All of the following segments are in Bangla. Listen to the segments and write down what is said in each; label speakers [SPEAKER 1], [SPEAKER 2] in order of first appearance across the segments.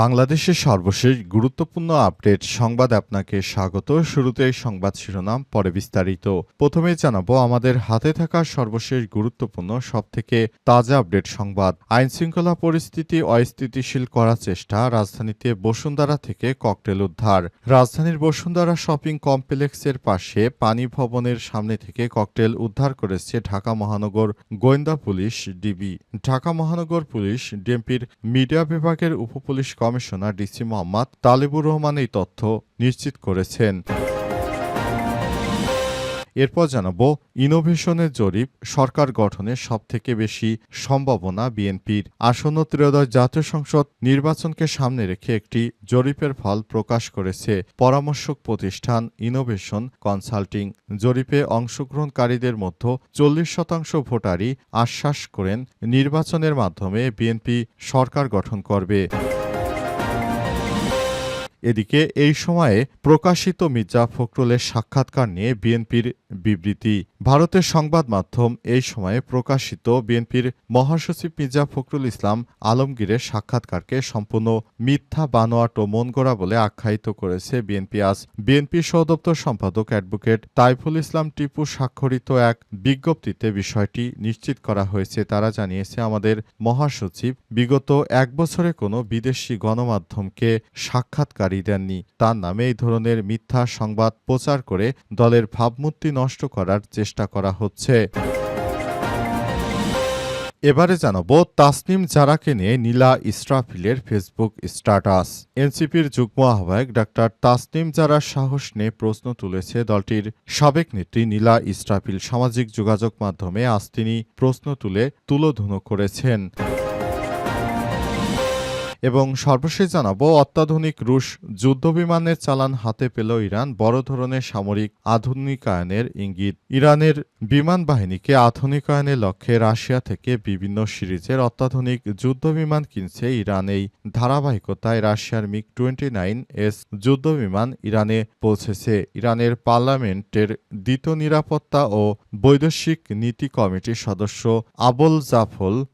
[SPEAKER 1] বাংলাদেশের সর্বশেষ গুরুত্বপূর্ণ আপডেট সংবাদ আপনাকে স্বাগত। শুরুতে সংবাদ শিরোনাম, পরে বিস্তারিত। প্রথমে জানাব, আমাদের হাতে থাকা সর্বশেষ গুরুত্বপূর্ণ, সবথেকে তাজা আপডেট সংবাদ। আইন শৃঙ্খলা পরিস্থিতি অস্থিতিশীল করার চেষ্টা, রাজধানীতে বসুন্ধরা থেকে ককটেল উদ্ধার। রাজধানীর বসুন্ধরা শপিং কমপ্লেক্সের পাশে পানি ভবনের সামনে থেকে ককটেল উদ্ধার করেছে ঢাকা মহানগর গোয়েন্দা পুলিশ, ডিবি। ঢাকা মহানগর পুলিশ, ডিএমপির মিডিয়া বিভাগের উপপুলিশ কমিশনার ডিসি মোহাম্মদ তালেবুর রহমান এই তথ্য নিশ্চিত করেছেন। এরপর জানাব, ইনোভেশনের জরিপ সরকার গঠনের সবথেকে বেশি সম্ভাবনা বিএনপির। আসন্ন ত্রয়োদশ জাতীয় সংসদ নির্বাচনকে সামনে রেখে একটি জরিপের ফল প্রকাশ করেছে পরামর্শক প্রতিষ্ঠান ইনোভেশন কনসাল্টিং। জরিপে অংশগ্রহণকারীদের মধ্যে চল্লিশ শতাংশ ভোটারই আশ্বাস করেন নির্বাচনের মাধ্যমে বিএনপি সরকার গঠন করবে। এদিকে এই সময়ে প্রকাশিত মির্জা ফখরুলের সাক্ষাৎকার নিয়ে বিএনপির বিবৃতি। ভারতের সংবাদ মাধ্যম এই সময়ে প্রকাশিত বিএনপির মহাসচিব মির্জা ফখরুল ইসলাম আলমগীরের সাক্ষাৎকারকে সম্পূর্ণ মিথ্যা বানোয়াট ও মনগড়া বলে আখ্যায়িত করেছে বিএনপি। আজ বিএনপি সহদপ্তর সম্পাদক অ্যাডভোকেট তাইফুল ইসলাম টিপু স্বাক্ষরিত এক বিজ্ঞপ্তিতে বিষয়টি নিশ্চিত করা হয়েছে। তারা জানিয়েছে, আমাদের মহাসচিব বিগত এক বছরে কোনো বিদেশি গণমাধ্যমকে সাক্ষাৎকারী দেননি। তার নামে এই ধরনের মিথ্যা সংবাদ প্রচার করে দলের ভাবমূর্তি নষ্ট করার চেষ্টা করা হচ্ছে। এবারে জানাব তাসনিম জারাকে নিয়ে নীলা ইসরাফিলের ফেসবুক স্ট্যাটাস। এনসিপির যুগ্ম আহ্বায়ক ডাক্তার তাসনিম জারার সাহস নিয়ে প্রশ্ন তুলেছে দলটির সাবেক নেত্রী নীলা ইসরাফিল। সামাজিক যোগাযোগ মাধ্যমে আজ তিনি প্রশ্ন তুলে তুলোধুনো করেছেন। এবং সর্বশেষ জানাব, অত্যাধুনিক রুশ যুদ্ধবিমানের চালান হাতে পেল ইরান। বড় ধরনের সামরিক আধুনিকায়নের ইঙ্গিত। ইরানের বিমান বাহিনীকে আধুনিকায়নের লক্ষ্যে রাশিয়া থেকে বিভিন্ন সিরিজের অত্যাধুনিক যুদ্ধবিমান কিনছে ইরান। এই ধারাবাহিকতায় রাশিয়ার মিগ টোয়েন্টি নাইন এস যুদ্ধবিমান ইরানে পৌঁছেছে। ইরানের পার্লামেন্টের দ্বিতীয় নিরাপত্তা ও বৈদেশিক নীতি কমিটির সদস্য আবুল জাফল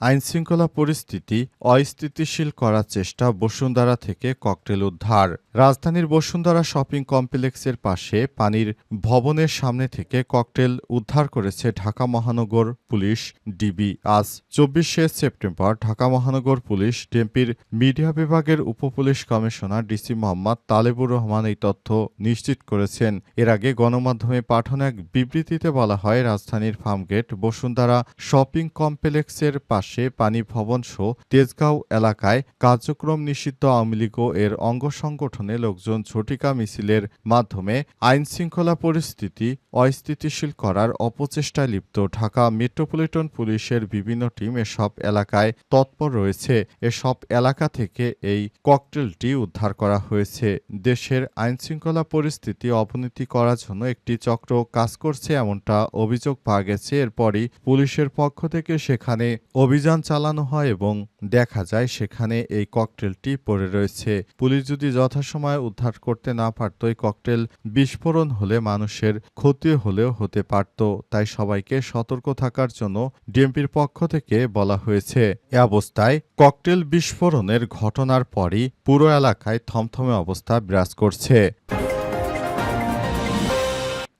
[SPEAKER 1] আইনশৃঙ্খলা পরিস্থিতি অস্থিতিশীল করার চেষ্টা বসুন্ধরা থেকে ককটেল উদ্ধার। রাজধানীর বসুন্ধরা শপিং কমপ্লেক্সের পাশে পানির ভবনের সামনে থেকে ককটেল উদ্ধার করেছে ঢাকা মহানগর পুলিশ ডিবি। আজ চব্বিশে সেপ্টেম্বর ঢাকা মহানগর পুলিশ ডিএমপির মিডিয়া বিভাগের উপপুলিশ কমিশনার ডিসি মোহাম্মদ তালেবুর রহমান এই তথ্য নিশ্চিত করেছেন। এর আগে গণমাধ্যমে পাঠানো এক বিবৃতিতে বলা হয়, রাজধানীর ফার্মগেট বসুন্ধরা শপিং কমপ্লেক্সের পাশে পানি ভবন সহ তেজগাঁও এলাকায় কার্যক্রম নিষিদ্ধ আওয়ামী লীগ এর অঙ্গ সংগঠনে লোকজন ঝটিকা মিছিলের মাধ্যমে আইন শৃঙ্খলা পরিস্থিতি অস্থিতিশীল করার অপচেষ্টায় লিপ্ত ঢাকা মেট্রোপলিটন পুলিশের বিভিন্ন টিম এসব এলাকায় তৎপর রয়েছে। এসব এলাকা থেকে এই ককটেলটি উদ্ধার করা হয়েছে। দেশের আইনশৃঙ্খলা পরিস্থিতি অবনতি করার জন্য একটি চক্র কাজ করছে এমনটা অভিযোগ পাওয়া গেছে। এরপরই পুলিশের পক্ষ থেকে সেখানে অভিযান চালানো হয় এবং দেখা যায় সেখানে এই ককটেলটি পড়ে রয়েছে। পুলিশ যদি যথাসময়ে উদ্ধার করতে না পারত, এই ককটেল বিস্ফোরণ হলে মানুষের ক্ষতি হলেও হতে পারত। তাই সবাইকে সতর্ক থাকার জন্য ডিএমপির পক্ষ থেকে বলা হয়েছে, এ অবস্থায় ককটেল বিস্ফোরণের ঘটনার পরই পুরো এলাকায় থমথমে অবস্থা বিরাজ করছে।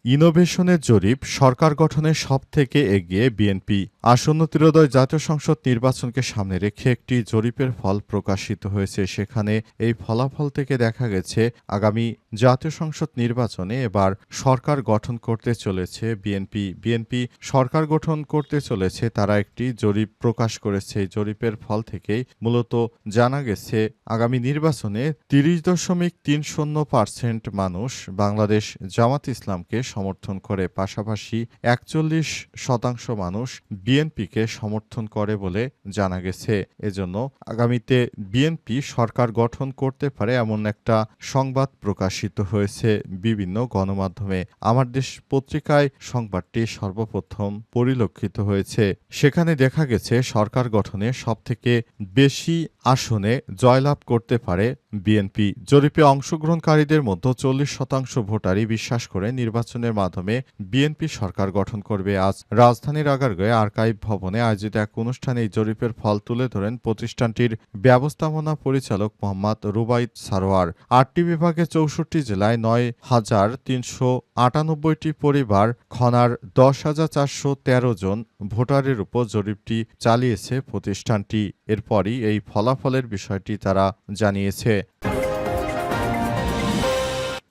[SPEAKER 1] ইনোভেশনের জরিপ সরকার গঠনের সব থেকে এগিয়ে বিএনপি আসন্ন ত্রয়োদয় জাতীয় সংসদ নির্বাচনকে সামনে রেখে একটি জরিপের ফল প্রকাশিত হয়েছে। সেখানে এই ফলাফল থেকে দেখা গেছে, আগামী জাতীয় সংসদ নির্বাচনে এবার সরকার গঠন করতে চলেছে বিএনপি। বিএনপি সরকার গঠন করতে চলেছে, তারা একটি জরিপ প্রকাশ করেছে। জরিপের ফল থেকেই মূলত জানা গেছে, আগামী নির্বাচনে তিরিশ দশমিক তিন শূন্য পার্সেন্ট মানুষ বাংলাদেশ জামাত ইসলামকে সমর্থন করে। পাশাপাশি একচল্লিশ শতাংশ মানুষ বিএনপিকে সমর্থন করে বলে জানা গেছে। এজন্য আগামীতে বিএনপি সরকার গঠন করতে পারে এমন একটা সংবাদ প্রকাশিত হয়েছে বিভিন্ন গণমাধ্যমে। আমার দেশ পত্রিকায় সংবাদটি সর্বপ্রথম পরিলক্ষিত হয়েছে। সেখানে দেখা গেছে, সরকার গঠনে সবথেকে বেশি আসনে জয়লাভ করতে পারে বিএনপি। জরিপে অংশগ্রহণকারীদের মধ্যে চল্লিশ শতাংশ ভোটারই বিশ্বাস করে নির্বাচনের মাধ্যমে বিএনপি সরকার গঠন করবে। আজ রাজধানীর আগারগাঁয়ে আর্কাইভ ভবনে আয়োজিত এক অনুষ্ঠানে এই জরিপের ফল তুলে ধরেন প্রতিষ্ঠানটির ব্যবস্থাপনা পরিচালক মোহাম্মদ রুবাইদ সারোয়ার। আটটি বিভাগে চৌষট্টি জেলায় নয় হাজার তিনশো আটানব্বইটি পরিবার খনার দশ হাজার চারশো তেরো জন ভোটারের উপর জরিপটি চালিয়েছে প্রতিষ্ঠানটি। এরপরই এই ফলাফলের বিষয়টি তারা জানিয়েছে।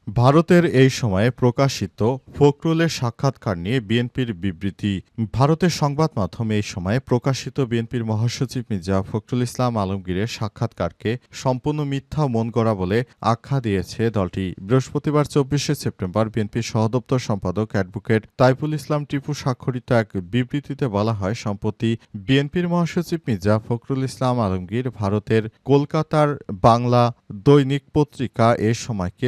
[SPEAKER 1] ভারতের এই সময়ে প্রকাশিত ফখরুলের সাক্ষাৎকার নিয়ে বিএনপির বিবৃতি। ভারতের সংবাদ মাধ্যমে এই সময়ে প্রকাশিত বিএনপির মহাসচিব মির্জা ফখরুল ইসলাম আলমগীরের সাক্ষাৎকারকে সম্পূর্ণ মিথ্যা মন করা বলে আখ্যা দিয়েছে দলটি। বৃহস্পতিবার চব্বিশে সেপ্টেম্বর বিএনপির সহদপ্তর সম্পাদক অ্যাডভোকেট তাইফুল ইসলাম টিপু স্বাক্ষরিত এক বিবৃতিতে বলা হয়, সম্প্রতি বিএনপির মহাসচিব মির্জা ফখরুল ইসলাম আলমগীর ভারতের কলকাতার বাংলা দৈনিক পত্রিকা এ সময়কে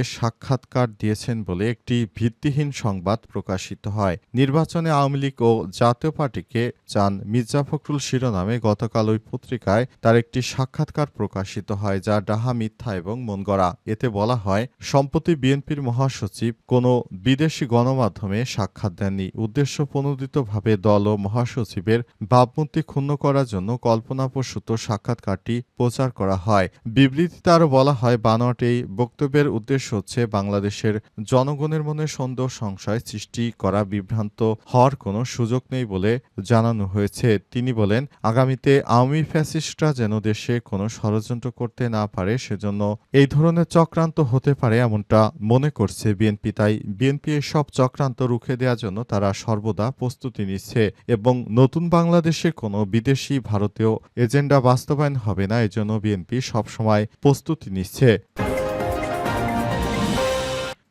[SPEAKER 1] সাক্ষাৎকার দিয়েছেন বলে একটি ভিত্তিহীন সংবাদ প্রকাশিত হয়। নির্বাচনে আওয়ামী লীগ ও জাতীয় পার্টিকে চান মির্জা ফখরুল শিরোনামে গতকাল ওই পত্রিকায় তার একটি সাক্ষাৎকার প্রকাশিত হয়, যা ডাহা, মিথ্যা এবং মনগড়া। এতে বলা হয়, সম্প্রতি বিএনপির মহাসচিব কোনো বিদেশি গণমাধ্যমে সাক্ষাৎ দেননি। উদ্দেশ্য প্রণোদিতভাবে দল ও মহাসচিবের ভাবমূর্তি ক্ষুণ্ণ করার জন্য কল্পনাপ্রসূত সাক্ষাৎকারটি প্রচার করা হয়। বিবৃতিতে আরও বলা হয়, বানোয়াট এই বক্তব্যের উদ্দেশ্য হচ্ছে বাংলাদেশের জনগণের মনে সন্দেহ সংশয় সৃষ্টি করা বিভ্রান্ত হওয়ার কোনো সুযোগ নেই বলে জানানো হয়েছে। তিনি বলেন, আগামীতে আওয়ামী ফ্যাসিস্টরা যেন দেশে কোনো ষড়যন্ত্র করতে না পারে, সেজন্য এই ধরনের চক্রান্ত হতে পারে এমনটা মনে করছে বিএনপি। তাই বিএনপি সব চক্রান্ত রুখে দেওয়ার জন্য তারা সর্বদা প্রস্তুতি নিচ্ছে এবং নতুন বাংলাদেশে কোনো বিদেশি ভারতীয় এজেন্ডা বাস্তবায়ন হবে না, এজন্য বিএনপি সবসময় প্রস্তুতি নিচ্ছে।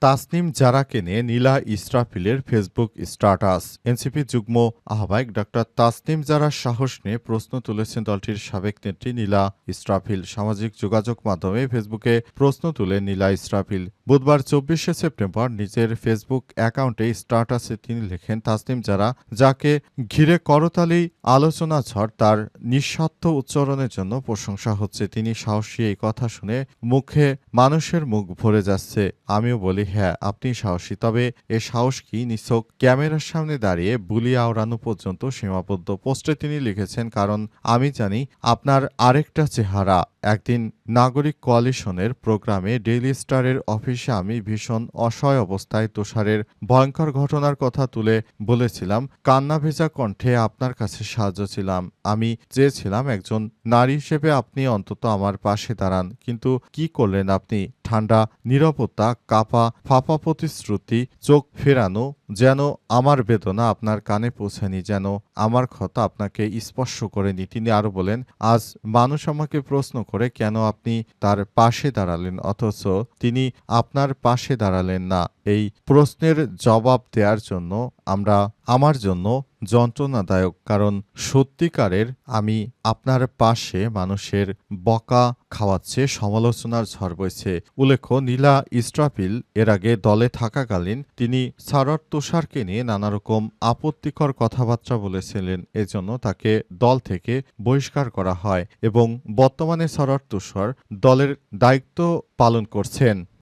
[SPEAKER 1] তাসনিম জারাকে নিয়ে নীলা ইসরাফিলের ফেসবুক স্ট্যাটাস। এনসিপি যুগ্ম আহ্বায়ক ডক্টর তাসনিম জারার সাহস নিয়ে প্রশ্ন তুলেছেন দলটির সাবেক নেত্রী নীলা ইসরাফিল। সামাজিক যোগাযোগ মাধ্যমে ফেসবুকে প্রশ্ন তুলে নীলা ইসরাফিল। বুধবার চব্বিশে সেপ্টেম্বর নিজের ফেসবুক অ্যাকাউন্টে স্ট্যাটাসে তিনি লেখেন, তাসনিম জারা, যাকে ঘিরে করতালি, আলোচনা ঝড়, তার নিঃস্বার্থ উচ্চারণের জন্য প্রশংসা হচ্ছে। তিনি সাহসী এই কথা শুনে মুখে মানুষের মুখ ভরে যাচ্ছে। আমিও বলি হ্যাঁ আপনি সাহসী। তবে এ সাহস কি? নিছক ক্যামেরার সামনে দাঁড়িয়ে বুলি আওড়ানো পর্যন্ত সীমাবদ্ধ পোস্টে তিনি লিখেছেন, কারণ আমি জানি আপনার আরেকটা চেহারা। একদিন নাগরিক কোয়ালিশনের প্রোগ্রামে ডেইলি স্টারের অফিসে আমি ভীষণ অসহায় অবস্থায় তুষারের ভয়ঙ্কর ঘটনার কথা তুলে বলেছিলাম। কান্না ভেজা কণ্ঠে আপনার কাছে সাহায্য ছিলাম। আমি চেয়েছিলাম একজন নারী হিসেবে আপনি অন্তত আমার পাশে দাঁড়ান, কিন্তু কি করলেন আপনি? ঠান্ডা নিরাপত্তা কাপা, ফাঁপা প্রতিশ্রুতি, চোখ ফেরানো, যেন আমার বেদনা আপনার কানে পৌঁছায়নি, যেন আমার ক্ষত আপনাকে স্পর্শ করেনি। তিনি আরও বলেন, আজ মানুষ আমাকে প্রশ্ন করে, কেন আপনি তার পাশে দাঁড়ালেন? অথচ তিনি আপনার পাশে দাঁড়ালেন না। এই প্রশ্নের জবাব দেওয়ার জন্য, আমরা, আমার জন্য যন্ত্রণাদায়ক, কারণ সত্যিকারের আমি আপনার পাশে মানুষের বকা খাওয়াচ্ছে, সমালোচনার ঝড় বইছে। উল্লেখ্য, নীলা ইস্ট্রাপিল এর আগে দলে থাকাকালীন তিনি সারট তুষারকে নিয়ে নানা রকম আপত্তিকর কথাবার্তা বলেছিলেন। এজন্য তাকে দল থেকে বহিষ্কার করা হয় এবং বর্তমানে সারট তুষার দলের দায়িত্ব পালন করছেন।